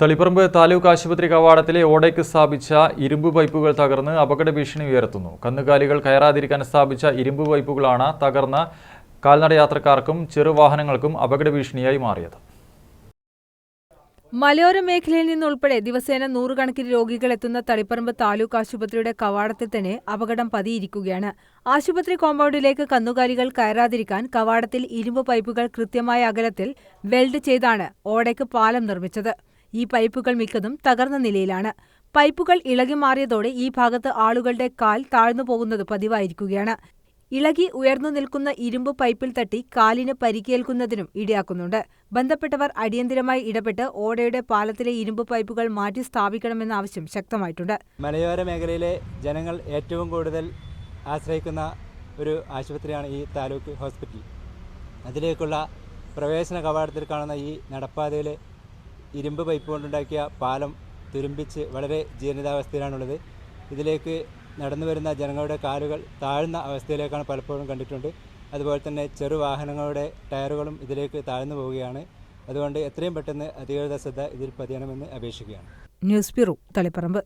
തളിപ്പറമ്പ് താലൂക്ക് ആശുപത്രി കവാടത്തിലെ ഓടയ്ക്ക് സ്ഥാപിച്ച ഇരുമ്പ് പൈപ്പുകൾ തകർന്ന് അപകട ഭീഷണി ഉയർത്തുന്നു. കന്നുകാലികൾ കയറാതിരിക്കാൻ സ്ഥാപിച്ച ഇരുമ്പ് പൈപ്പുകളാണ് തകർന്ന കാൽനടയാത്രക്കാർക്കും ചെറുവാഹനങ്ങൾക്കും അപകട ഭീഷണിയായി മാറിയത്. മലയോര മേഖലയിൽ നിന്നുൾപ്പെടെ ദിവസേന നൂറുകണക്കിന് രോഗികൾ എത്തുന്ന തളിപ്പറമ്പ് താലൂക്ക് ആശുപത്രിയുടെ കവാടത്തിൽ തന്നെ അപകടം പതിയിരിക്കുകയാണ്. ആശുപത്രി കോമ്പൗണ്ടിലേക്ക് കന്നുകാലികൾ കയറാതിരിക്കാൻ കവാടത്തിൽ ഇരുമ്പ് പൈപ്പുകൾ കൃത്യമായ അകലത്തിൽ വെൽഡ് ചെയ്താണ് ഓടയ്ക്ക് പാലം നിർമ്മിച്ചത്. ഈ പൈപ്പുകൾ മിക്കതും തകർന്ന നിലയിലാണ്. പൈപ്പുകൾ ഇളകി മാറിയതോടെ ഈ ഭാഗത്ത് ആളുകളുടെ കാൽ താഴ്ന്നു പോകുന്നത് പതിവായിരിക്കുകയാണ്. ഇളകി ഉയർന്നു നിൽക്കുന്ന ഇരുമ്പ് പൈപ്പിൽ തട്ടി കാലിന് പരിക്കേൽക്കുന്നതിനും ഇടയാക്കുന്നുണ്ട്. ബന്ധപ്പെട്ടവർ അടിയന്തിരമായി ഇടപെട്ട് ഓടയുടെ പാലത്തിലെ ഇരുമ്പ് പൈപ്പുകൾ മാറ്റി സ്ഥാപിക്കണമെന്ന ആവശ്യം ശക്തമായിട്ടുണ്ട്. മലയോര മേഖലയിലെ ജനങ്ങൾ ഏറ്റവും കൂടുതൽ ആശ്രയിക്കുന്ന ഒരു ആശുപത്രിയാണ് ഈ താലൂക്ക് ഹോസ്പിറ്റൽ. അതിലേക്കുള്ള പ്രവേശന കവാടത്തിൽ കാണുന്ന ഈ നടപ്പാതയിൽ ഇരുമ്പ് പൈപ്പ് കൊണ്ടുണ്ടാക്കിയ പാലം തുരുമ്പിച്ച് വളരെ ജീർണിതാവസ്ഥയിലാണുള്ളത്. ഇതിലേക്ക് നടന്നു വരുന്ന ജനങ്ങളുടെ കാലുകൾ താഴ്ന്ന അവസ്ഥയിലേക്കാണ് പലപ്പോഴും കണ്ടിട്ടുണ്ട്. അതുപോലെ തന്നെ ചെറു വാഹനങ്ങളുടെ ടയറുകളും ഇതിലേക്ക് താഴ്ന്നു പോവുകയാണ്. അതുകൊണ്ട് എത്രയും പെട്ടെന്ന് അധികൃതർ ശ്രദ്ധ ഇതിൽ പതിയണമെന്ന് അപേക്ഷിക്കുകയാണ്. News bureau Taliparamba.